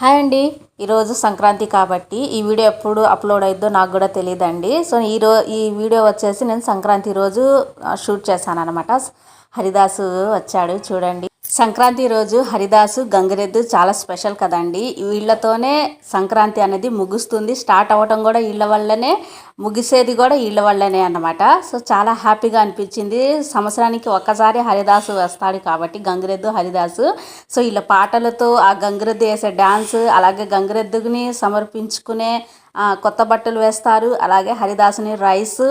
Hi అండి. ఈరోజు సంక్రాంతి కాబట్టి ఈ వీడియో ఎప్పుడు అప్లోడ్ అయిద్దో నాకు కూడా తెలియదండి సో ఈ ఈ వీడియో వచ్చేసి నేను సంక్రాంతి రోజు షూట్ చేశాను అనమాట హరిదాసు వచ్చాడు చూడండి. సంక్రాంతి రోజు హరిదాసు గంగిరెద్దు చాలా స్పెషల్ కదండి. వీళ్ళతోనే సంక్రాంతి అనేది ముగుస్తుంది. స్టార్ట్ అవ్వటం కూడా వీళ్ళ వల్లనే ముగిసేది కూడా వీళ్ళ వల్లనే అన్నమాట. సో చాలా హ్యాపీగా అనిపించింది. సంవత్సరానికి ఒక్కసారి హరిదాసు వస్తాడు కాబట్టి గంగిరెద్దు హరిదాసు. సో వీళ్ళ పాటలతో ఆ గంగిరెద్దు వేసే డ్యాన్స్ అలాగే గంగిరెద్దుని సమర్పించుకునే కొత్త బట్టలు వేస్తారు. అలాగే హరిదాసుని రైస్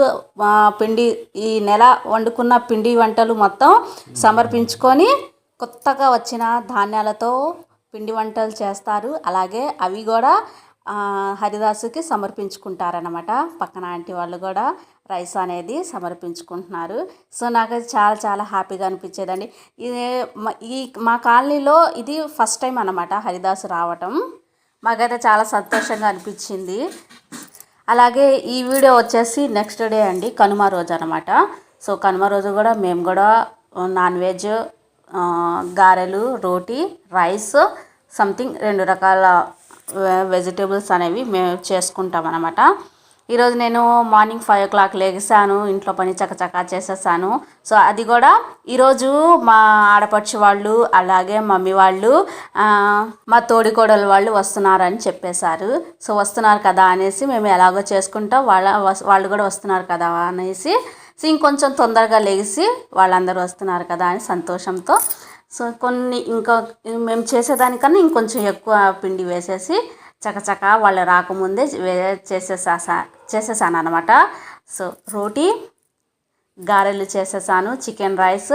పిండి ఈ నెల వండుకున్న పిండి వంటలు మొత్తం సమర్పించుకొని కొత్తగా వచ్చిన ధాన్యాలతో పిండి వంటలు చేస్తారు. అలాగే అవి కూడా హరిదాసుకి సమర్పించుకుంటారనమాట పక్కన ఆంటీ వాళ్ళు కూడా రైస్ అనేది సమర్పించుకుంటున్నారు. సో నాకు చాలా చాలా హ్యాపీగా అనిపించేదండి. ఇది ఈ మా కాలనీలో ఇది ఫస్ట్ టైం అనమాట హరిదాసు రావటం. మాకైతే చాలా సంతోషంగా అనిపించింది. అలాగే ఈ వీడియో వచ్చేసి నెక్స్ట్ డే అండి కనుమ రోజు అనమాట సో కనుమ రోజు కూడా మేము కూడా నాన్ వెజ్ గారెలు రోటీ రైస్ సంథింగ్ రెండు రకాల వెజిటేబుల్స్ అనేవి మేము చేసుకుంటాం అనమాట ఈరోజు నేను మార్నింగ్ ఫైవ్ ఓ క్లాక్ లేగిసాను ఇంట్లో పని చకచకా చేసేసాను. సో అది కూడా ఈరోజు మా ఆడపడుచు వాళ్ళు అలాగే మమ్మీ వాళ్ళు మా తోడికోడలు వాళ్ళు వస్తున్నారని చెప్పేశారు. సో వస్తున్నారు కదా అనేసి మేము ఎలాగో చేసుకుంటాం వాళ్ళ వాళ్ళు కూడా వస్తున్నారు కదా అనేసి సో ఇంకొంచెం తొందరగా లేచి వాళ్ళందరూ వస్తున్నారు కదా అని సంతోషంతో. సో కొన్ని ఇంకా మేము చేసేదానికన్నా ఇంకొంచెం ఎక్కువ పిండి వేసేసి చకచక వాళ్ళు రాకముందే చేసేసా చేసేసాను అనమాట సో రోటీ గారెలు చేసేసాను చికెన్ రైస్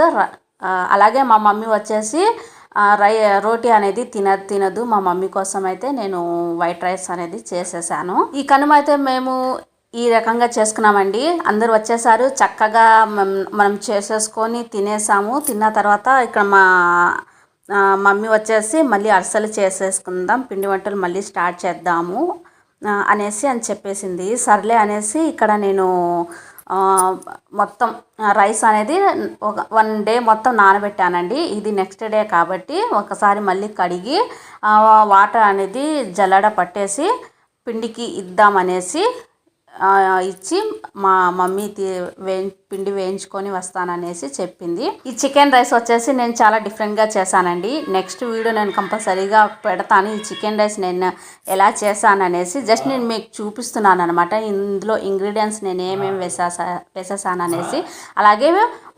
అలాగే మా మమ్మీ వచ్చేసి రై రోటీ అనేది తిన తినదు మా మమ్మీ కోసం అయితే నేను వైట్ రైస్ అనేది చేసేసాను. ఈ కనుమ అయితే మేము ఈ రకంగా చేసుకున్నామండి. అందరూ వచ్చేసారు. చక్కగా మనం చేసేసుకొని తినేసాము. తిన్న తర్వాత ఇక్కడ మా మమ్మీ వచ్చేసి మళ్ళీ అరిసెలు చేసేసుకుందాం. పిండి వంటలు మళ్ళీ స్టార్ట్ చేద్దాము అనేసి అని చెప్పేసింది. సర్లే అనేసి ఇక్కడ నేను మొత్తం రైస్ అనేది ఒక వన్ డే మొత్తం నానబెట్టానండి. ఇది నెక్స్ట్ డే కాబట్టి ఒకసారి మళ్ళీ కడిగి వాటర్ అనేది జల్లడ పట్టేసి పిండికి ఇద్దామనేసి ఇచ్చి మా మమ్మీ వే పిండి వేయించుకొని వస్తాననేసి చెప్పింది. ఈ చికెన్ రైస్ వచ్చేసి నేను చాలా డిఫరెంట్గా చేశానండి. నెక్స్ట్ వీడియో నేను కంపల్సరీగా పెడతాను. ఈ చికెన్ రైస్ నేను ఎలా చేశాననేసి జస్ట్ నేను మీకు చూపిస్తున్నాను అనమాట ఇందులో ఇంగ్రీడియంట్స్ నేను ఏమేమి వేసేసా వేసేసాననేసి. అలాగే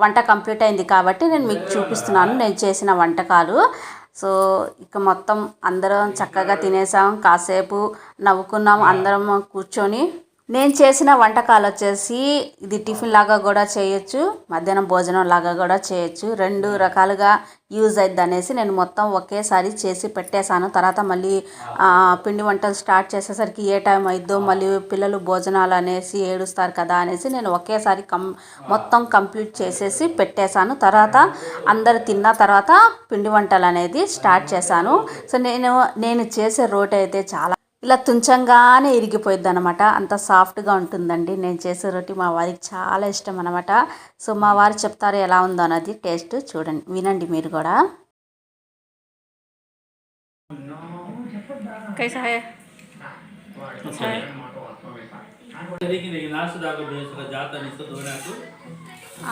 వంట కంప్లీట్ అయింది కాబట్టి నేను మీకు చూపిస్తున్నాను. నేను చేసిన వంటకాలు. సో ఇక మొత్తం అందరం చక్కగా తినేసాం. కాసేపు నవ్వుకున్నాం. అందరం కూర్చొని నేను చేసిన వంటకాలు వచ్చేసి ఇది టిఫిన్ లాగా కూడా చేయొచ్చు మధ్యాహ్నం భోజనం లాగా కూడా చేయొచ్చు. రెండు రకాలుగా యూజ్ అయింది అనేసి నేను మొత్తం ఒకేసారి చేసి పెట్టేశాను. తర్వాత మళ్ళీ పిండి వంటలు స్టార్ట్ చేసేసరికి ఏ టైం అయిద్దో మళ్ళీ పిల్లలు భోజనాలు అనేసి ఏడుస్తారు కదా అనేసి నేను ఒకేసారి కం మొత్తం కంప్లీట్ చేసేసి పెట్టేశాను. తర్వాత అందరు తిన్న తర్వాత పిండి వంటలు అనేది స్టార్ట్ చేశాను. సో నేను నేను చేసే రోటీ అయితే చాలా ఇలా తుంచంగానే ఇరిగిపోయింది అనమాట అంత సాఫ్ట్గా ఉంటుందండి. నేను చేసే రొట్టి మా వారికి చాలా ఇష్టం అనమాట సో మా వారు చెప్తారు ఎలా ఉందో అన్నది టేస్ట్ చూడండి. వినండి మీరు కూడా.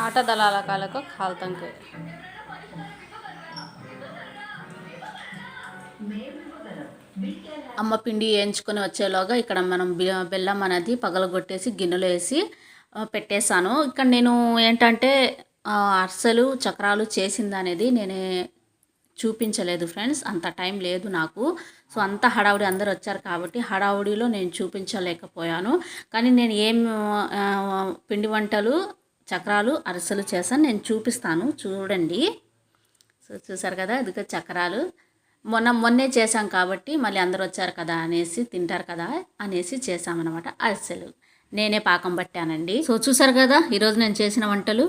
ఆట కాలకు కాల్తంకాయ అమ్మ పిండి వేయించుకొని వచ్చేలోగా ఇక్కడ మనం బెల్లం అనేది పగలగొట్టేసి గిన్నెలో వేసి పెట్టేశాను. ఇక్కడ నేను ఏంటంటే అరిసెలు చక్రాలు చేసింది అనేది నేనే చూపించలేదు ఫ్రెండ్స్. అంత టైం లేదు నాకు. సో అంత హడావుడి అందరు వచ్చారు కాబట్టి హడావుడిలో నేను చూపించలేకపోయాను. కానీ నేను ఏం పిండి వంటలు చక్రాలు అరిసెలు చేశాను నేను చూపిస్తాను. చూడండి. సో చూసారు కదా ఇదిగో చక్రాలు. మొన్న మొన్నే చేశాం కాబట్టి మళ్ళీ అందరూ వచ్చారు కదా అనేసి తింటారు కదా అనేసి చేసామన్నమాట అరిసెలు నేనే పాకం పట్టానండి. సో చూసారు కదా ఈరోజు నేను చేసిన వంటలు.